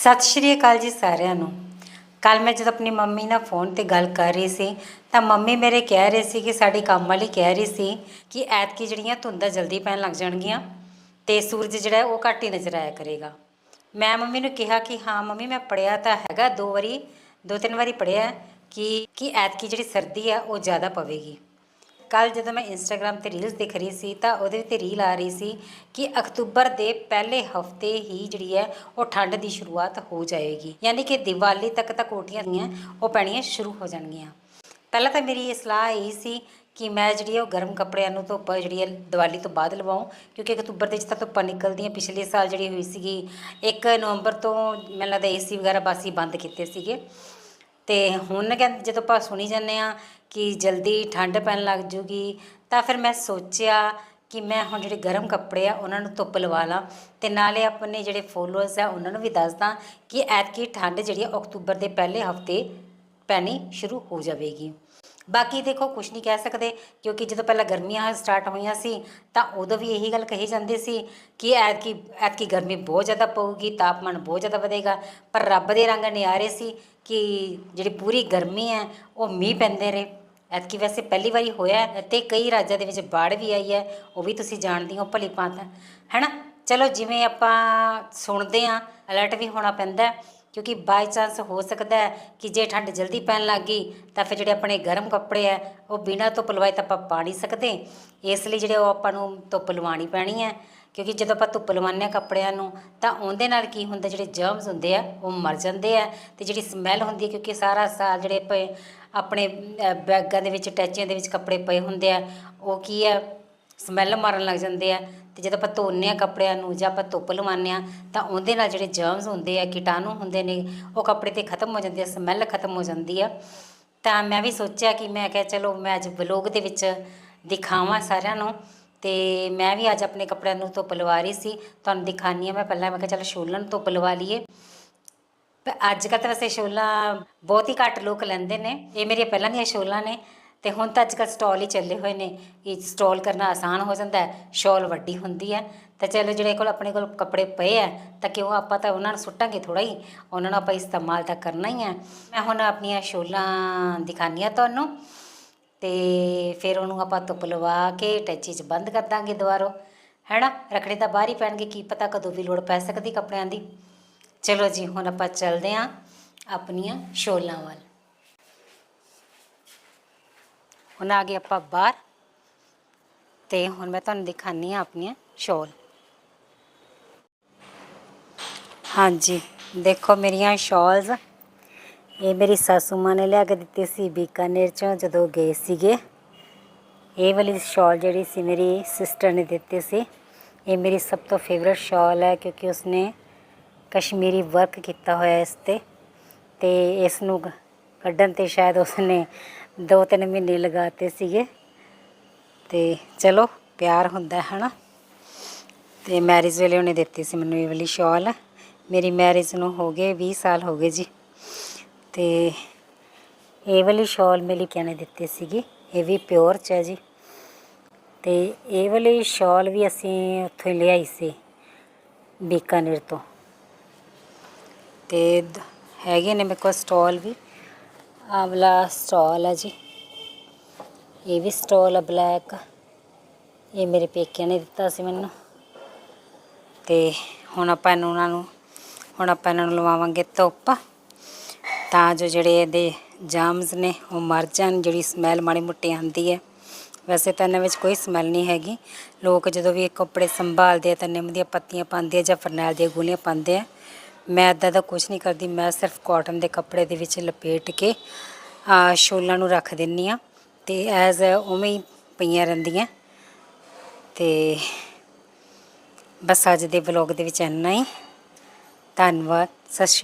ਸਤਿ ਸ਼੍ਰੀ ਅਕਾਲ ਜੀ ਸਾਰਿਆਂ ਨੂੰ। ਕੱਲ ਮੈਂ ਜਦੋਂ ਆਪਣੀ ਮੰਮੀ ਨਾਲ ਫੋਨ ਤੇ ਗੱਲ ਕਰ ਰਹੀ ਸੀ, ਤਾਂ ਮੰਮੀ ਮੇਰੇ ਕਹਿ ਰਹੇ ਸੀ ਕਿ ਸਾਡੀ ਕੰਮ ਵਾਲੀ ਕਹਿ ਰਹੀ ਸੀ ਕਿ ਐਤਕੀ ਜਿਹੜੀਆਂ ਧੁੰਦਾਂ ਜਲਦੀ ਪੈਣ ਲੱਗ ਜਾਣਗੀਆਂ ਤੇ ਸੂਰਜ ਜਿਹੜਾ ਉਹ ਘੱਟ ਹੀ ਨਜ਼ਰ ਆਇਆ ਕਰੇਗਾ। ਮੈਂ ਮੰਮੀ ਨੂੰ ਕਿਹਾ ਕਿ ਹਾਂ ਮੰਮੀ, ਮੈਂ ਪੜਿਆ ਤਾਂ ਹੈਗਾ, ਦੋ ਵਾਰੀ, ਦੋ ਤਿੰਨ ਵਾਰੀ ਪੜਿਆ ਕਿ ਕਿ ਐਤਕੀ ਜਿਹੜੀ ਸਰਦੀ ਆ ਉਹ ਜ਼ਿਆਦਾ ਪਵੇਗੀ। ਕੱਲ ਜਦੋਂ ਮੈਂ ਇੰਸਟਾਗ੍ਰam ਤੇ ਰੀਲਸ ਦੇਖ ਰਹੀ ਸੀ ਤਾਂ ਉਹਦੇ 'ਤੇ ਰੀਲ ਆ ਰਹੀ ਸੀ ਕਿ ਅਕਤੂਬਰ ਦੇ ਪਹਿਲੇ ਹਫ਼ਤੇ ਹੀ ਜਿਹੜੀ ਹੈ ਉਹ ਠੰਡ ਦੀ ਸ਼ੁਰੂਆਤ ਹੋ ਜਾਏਗੀ। ਯਾਨੀ ਕਿ ਦੀਵਾਲੀ ਤੱਕ ਤਾਂ ਕੋਟੀਆਂ ਦੀਆਂ ਉਹ ਪੈਣੀਆਂ ਸ਼ੁਰੂ ਹੋ ਜਾਣਗੀਆਂ। ਪਹਿਲਾਂ ਤਾਂ ਮੇਰੀ ਇਹ ਸਲਾਹ ਇਹ ਸੀ ਕਿ ਮੈਂ ਜਿਹੜੀ ਹੈ ਉਹ ਗਰਮ ਕੱਪੜਿਆਂ ਨੂੰ ਧੁੱਪ ਜਿਹੜੀ ਹੈ ਦੀਵਾਲੀ ਤੋਂ ਬਾਅਦ ਲਵਾਉਂ, ਕਿਉਂਕਿ ਅਕਤੂਬਰ ਦੇ ਵਿੱਚ ਤਾਂ ਧੁੱਪਾਂ ਨਿਕਲਦੀਆਂ। ਪਿਛਲੇ ਸਾਲ ਜਿਹੜੀ ਹੋਈ ਸੀਗੀ 1 ਨਵੰਬਰ ਤੋਂ ਮੈਨੂੰ ਲੱਗਦਾ ਏਸੀ ਵਗੈਰਾ ਬਾਸੀ ਬੰਦ ਕੀਤੇ ਸੀਗੇ। ਤੇ ਹੁਣ ਕਹਿੰਦੇ ਜਦੋਂ ਆਪਾਂ ਸੁਣੀ ਜਾਂਦੇ ਆ ਕਿ ਜਲਦੀ ਠੰਡ ਪੈਣ ਲੱਗ ਜੂਗੀ, ਤਾਂ ਫਿਰ ਮੈਂ ਸੋਚਿਆ ਕਿ ਮੈਂ ਹੁਣ ਜਿਹੜੇ ਗਰਮ ਕੱਪੜੇ ਆ ਉਹਨਾਂ ਨੂੰ ਧੁੱਪ ਲਵਾ ਲਾਂ ਤੇ ਨਾਲੇ ਆਪਣੇ ਜਿਹੜੇ ਫੋਲੋਅਰਸ ਆ ਉਹਨਾਂ ਨੂੰ ਵੀ ਦੱਸਦਾ ਕਿ ਐਤਕੀ ਠੰਡ ਜਿਹੜੀ ਆ ਅਕਤੂਬਰ ਦੇ ਪਹਿਲੇ ਹਫ਼ਤੇ ਪੈਣੀ ਸ਼ੁਰੂ ਹੋ ਜਾਵੇਗੀ। ਬਾਕੀ ਦੇਖੋ ਕੁਝ ਨਹੀਂ ਕਹਿ ਸਕਦੇ, ਕਿਉਂਕਿ ਜਦੋਂ ਪਹਿਲਾਂ ਗਰਮੀਆਂ ਸਟਾਰਟ ਹੋਈਆਂ ਸੀ, ਤਾਂ ਉਦੋਂ ਵੀ ਇਹੀ ਗੱਲ ਕਹੀ ਜਾਂਦੀ ਸੀ ਕਿ ਐਤਕੀ ਐਤਕੀ ਗਰਮੀ ਬਹੁਤ ਜ਼ਿਆਦਾ ਪਊਗੀ, ਤਾਪਮਾਨ ਬਹੁਤ ਜ਼ਿਆਦਾ ਵਧੇਗਾ, ਪਰ ਰੱਬ ਦੇ ਰੰਗ ਨਿਆਰੇ ਸੀ ਕਿ ਜਿਹੜੀ ਪੂਰੀ ਗਰਮੀ ਹੈ, ਉਹ ਮੀਂਹ ਪੈਂਦੇ ਰਹੇ। ਐਤਕੀ ਵੈਸੇ ਪਹਿਲੀ ਵਾਰੀ ਹੋਇਆ ਹੈ ਤੇ ਕਈ ਰਾਜਾਂ ਦੇ ਵਿੱਚ ਬਾੜ ਵੀ ਆਈ ਹੈ, ਉਹ ਵੀ ਤੁਸੀਂ ਜਾਣਦੇ ਹੋ ਭਲੀ ਭਾਂਤ। ਹੈਨਾ? ਚਲੋ, ਜਿਵੇਂ ਆਪਾਂ ਸੁਣਦੇ ਆ ਅਲਰਟ ਵੀ ਹੋਣਾ ਪੈਂਦਾ ਕਿਉਂਕਿ ਬਾਈ ਚਾਂਸ ਹੋ ਸਕਦਾ ਹੈ ਕਿ ਜੇ ਠੰਡ ਜਲਦੀ ਪੈਣ ਲੱਗ ਗਈ, ਤਾਂ ਫਿਰ ਜਿਹੜੇ ਆਪਣੇ ਗਰਮ ਕੱਪੜੇ ਆ ਉਹ ਬਿਨਾਂ ਧੁੱਪ ਲਵਾਏ ਤਾਂ ਆਪਾਂ ਪਾ ਨਹੀਂ ਸਕਦੇ। ਇਸ ਲਈ ਜਿਹੜੇ ਉਹ ਆਪਾਂ ਨੂੰ ਧੁੱਪ ਲਵਾਉਣੀ ਪੈਣੀ ਹੈ, ਕਿਉਂਕਿ ਜਦੋਂ ਆਪਾਂ ਧੁੱਪ ਲਵਾਉਂਦੇ ਹਾਂ ਕੱਪੜਿਆਂ ਨੂੰ, ਤਾਂ ਉਹਦੇ ਨਾਲ ਕੀ ਹੁੰਦਾ, ਜਿਹੜੇ ਜਰਮਸ ਹੁੰਦੇ ਆ, ਉਹ ਮਰ ਜਾਂਦੇ ਆ ਤੇ ਜਿਹੜੀ ਸਮੈਲ ਹੁੰਦੀ ਹੈ, ਕਿਉਂਕਿ ਸਾਰਾ ਸਾਲ ਜਿਹੜੇ ਪਏ ਆਪਣੇ ਬੈਗਾਂ ਦੇ ਵਿੱਚ, ਟੈਚੀਆਂ ਦੇ ਵਿੱਚ ਕੱਪੜੇ ਪਏ ਹੁੰਦੇ ਆ, ਉਹ ਕੀ ਹੈ ਸਮੈਲ ਮਾਰਨ ਲੱਗ ਜਾਂਦੇ ਆ। ਤੇ ਜਦੋਂ ਆਪਾਂ ਧੋਨੇ ਆ ਕੱਪੜਿਆਂ ਨੂੰ ਜਾਂ ਆਪਾਂ ਧੁੱਪ ਲਵਾਉਂਦੇ ਆ ਤਾਂ ਉਹਦੇ ਨਾਲ ਜਿਹੜੇ ਜਰਮਸ ਹੁੰਦੇ ਆ, ਕੀਟਾਣੂ ਹੁੰਦੇ ਨੇ, ਉਹ ਕੱਪੜੇ ਤੇ ਖਤਮ ਹੋ ਜਾਂਦੇ ਆ ਸਮੈਲ ਖਤਮ ਹੋ ਜਾਂਦੀ ਆ। ਤਾਂ ਮੈਂ ਵੀ ਸੋਚਿਆ ਕਿ ਮੈਂ ਕਿਹਾ ਚਲੋ ਮੈਂ ਅੱਜ ਵਲੋਗ ਦੇ ਵਿੱਚ ਦਿਖਾਵਾਂ ਸਾਰਿਆਂ ਨੂੰ ਤੇ ਮੈਂ ਵੀ ਅੱਜ ਆਪਣੇ ਕੱਪੜਿਆਂ ਨੂੰ ਧੁੱਪ ਲਵਾ ਰਹੀ ਸੀ, ਤੁਹਾਨੂੰ ਦਿਖਾਨੀ ਆ ਮੈਂ ਪਹਿਲਾਂ, ਮੈਂ ਕਿਹਾ ਚਲੋ ਸ਼ੋਲਾਂ ਨੂੰ ਧੁੱਪ ਲਵਾ ਲਈਏ। ਪਰ ਅੱਜ ਕੱਲ੍ਹ ਤਾਂ ਵੈਸੇ ਸ਼ੋਲਾਂ ਬਹੁਤ ਹੀ ਘੱਟ ਲੋਕ ਲੈਂਦੇ ਨੇ, ਇਹ ਮੇਰੀਆਂ ਪਹਿਲਾਂ ਦੀਆਂ ਸ਼ੋਲਾਂ ਨੇ ਤੇ ਹੁਣ ਤਾਂ ਅੱਜ ਕੱਲ੍ਹ ਸਟਾਲ ਹੀ ਚੱਲੇ ਹੋਏ ਨੇ ਕਿ ਸਟਾਲ ਕਰਨਾ ਆਸਾਨ ਹੋ ਜਾਂਦਾ ਹੈ, ਸ਼ਾਲ ਵੱਡੀ ਹੁੰਦੀ ਹੈ, ਤਾਂ ਚਲੋ ਜਿਹੜੇ ਕੋਲ ਆਪਣੇ ਕੋਲ ਕੱਪੜੇ ਪਏ ਆ ਤਾਂ ਕਿਉਂ ਆਪਾਂ ਤਾਂ ਉਹਨਾਂ ਨੂੰ ਸੁੱਟਾਂਗੇ ਥੋੜਾ ਹੀ, ਉਹਨਾਂ ਨੂੰ ਆਪਾਂ ਇਸਤੇਮਾਲ ਤਾਂ ਕਰਨਾ ਹੀ ਹੈ। ਮੈਂ ਹੁਣ ਆਪਣੀਆਂ ਸ਼ੋਲਾਂ ਦਿਖਾਨੀਆਂ ਤੁਹਾਨੂੰ, ਤੇ ਫਿਰ ਉਹਨੂੰ ਆਪਾਂ ਧੁੱਪ ਲਵਾ ਕੇ ਟੈਚੀ 'ਚ ਬੰਦ ਕਰ ਦਾਂਗੇ ਦੁਬਾਰੋ, ਹੈਨਾ? ਰੱਖੜੇ ਤਾਂ ਬਾਹਰ ਹੀ ਪੈਣਗੇ, ਕੀ ਪਤਾ ਕਦੋਂ ਵੀ ਲੋੜ ਪੈ ਸਕਦੀ ਕੱਪੜਿਆਂ ਦੀ। ਚਲੋ ਜੀ, ਹੁਣ ਆਪਾਂ ਚੱਲਦੇ ਹਾਂ ਆਪਣੀਆਂ ਸ਼ੋਲਾਂ ਵੱਲ। ਹੁਣ ਆ ਗਏ ਆਪਾਂ ਬਾਹਰ ਤੇ ਹੁਣ ਮੈਂ ਤੁਹਾਨੂੰ ਦਿਖਾਨੀ ਆ ਆਪਣੀਆਂ ਸ਼ੋਲ। ਹਾਂਜੀ, ਦੇਖੋ ਮੇਰੀਆਂ ਸ਼ਾਲਸ। ਇਹ ਮੇਰੀ ਸਾਸੂ ਮਾਂ ਨੇ ਲਿਆ ਕੇ ਦਿੱਤੀ ਸੀ ਬੀਕਾਨੇਰ ਚੋਂ ਜਦੋਂ ਗਏ ਸੀਗੇ। ਇਹ ਵਾਲੀ ਸ਼ਾਲ ਜਿਹੜੀ ਸੀ ਮੇਰੀ ਸਿਸਟਰ ਨੇ ਦਿੱਤੀ ਸੀ, ਇਹ ਮੇਰੀ ਸਭ ਤੋਂ ਫੇਵਰਿਟ ਸ਼ਾਲ ਹੈ ਕਿਉਂਕਿ ਉਸਨੇ ਕਸ਼ਮੀਰੀ ਵਰਕ ਕੀਤਾ ਹੋਇਆ ਇਸ ਤੇ ਤੇ ਇਸ ਨੂੰ ਕੱਢਣ ਤੇ ਸ਼ਾਇਦ ਉਸਨੇ 2-3 ਮਹੀਨੇ ਲਗਾਤੇ ਸੀਗੇ। ਤੇ ਚਲੋ, ਪਿਆਰ ਹੁੰਦਾ ਹੈ ਨਾ। ਤੇ ਮੈਰਿਜ ਵੇਲੇ ਉਹਨੇ ਦਿੱਤੀ ਸੀ ਮੈਨੂੰ ਇਹ ਵਾਲੀ ਸ਼ਾਲ ਮੇਰੀ ਮੈਰਿਜ ਨੂੰ ਹੋ ਗਏ 20 ਸਾਲ ਹੋ ਗਏ ਜੀ। ਤੇ ਇਹ ਵਾਲੀ ਸ਼ਾਲ ਮੇਰੀ ਕਿਹਨੇ ਦਿੱਤੀ ਸੀਗੀ। ਇਹ ਵੀ ਪਿਓਰ ਚ ਹੈ ਜੀ। ਤੇ ਇਹ ਵਾਲੀ ਸ਼ਾਲ ਵੀ ਅਸੀਂ ਉੱਥੋਂ ਹੀ ਲਿਆਈ ਸੀ, ਬੀਕਾਨੇਰ ਤੋਂ। ਤੇ ਦ- ਹੈਗੇ ਨੇ ਮੇਰੇ ਕੋਲ ਸਟਾਲ ਵੀ। ਆਹ ਵਾਲਾ ਸਟਾਲ ਹੈ ਜੀ। ਇਹ ਵੀ ਸਟਾਲ ਹੈ ਬਲੈਕ। ਇਹ ਮੇਰੇ ਪੇਕਿਆਂ ਨੇ ਦਿੱਤਾ ਸੀ ਮੈਨੂੰ। ਤੇ ਹੁਣ ਆਪਾਂ ਇਹਨੂੰ ਉਹਨਾਂ ਨੂੰ ਹੁਣ ਆਪਾਂ ਇਹਨਾਂ ਨੂੰ ਲਵਾਵਾਂਗੇ ਧੁੱਪ। ਤਾਂ ਜੋ ਜਿਹੜੇ ਇਹਦੇ ਜਾਮਸ ਨੇ, ਉਹ ਮਰ ਜਾਣ, ਜਿਹੜੀ ਸਮੈਲ ਮਾੜੀ ਮੋਟੀ ਆਉਂਦੀ ਹੈ। ਵੈਸੇ ਤਾਂ ਇਹਨਾਂ ਵਿੱਚ ਕੋਈ ਸਮੈਲ ਨਹੀਂ ਹੈਗੀ। ਲੋਕ ਜਦੋਂ ਵੀ ਕੱਪੜੇ ਸੰਭਾਲਦੇ ਆ, ਤਾਂ ਨਿੰਮ ਦੀਆਂ ਪੱਤੀਆਂ ਪਾਉਂਦੇ ਆ ਜਾਂ ਫਰਨੈਲ ਦੀਆਂ ਗੋਲੀਆਂ ਪਾਉਂਦੇ ਆ। ਮੈਂ ਇੱਦਾਂ ਦਾ ਕੁਝ ਨਹੀਂ ਕਰਦੀ, ਮੈਂ ਸਿਰਫ ਕਾਟਨ ਦੇ ਕੱਪੜੇ ਦੇ ਵਿੱਚ ਲਪੇਟ ਕੇ ਸ਼ੋਲਾਂ ਨੂੰ ਰੱਖ ਦਿੰਨੀ ਆ ਤੇ ਐਜ਼ ਉਵੇਂ ਹੀ ਪਈਆਂ ਰਹਿੰਦੀਆਂ। ਤੇ ਬਸ ਅੱਜ ਦੇ ਵਲੌਗ ਦੇ ਵਿੱਚ ਇੰਨਾ ਹੀ। ਧੰਨਵਾਦ, ਸਤਿ ਸ਼੍ਰੀ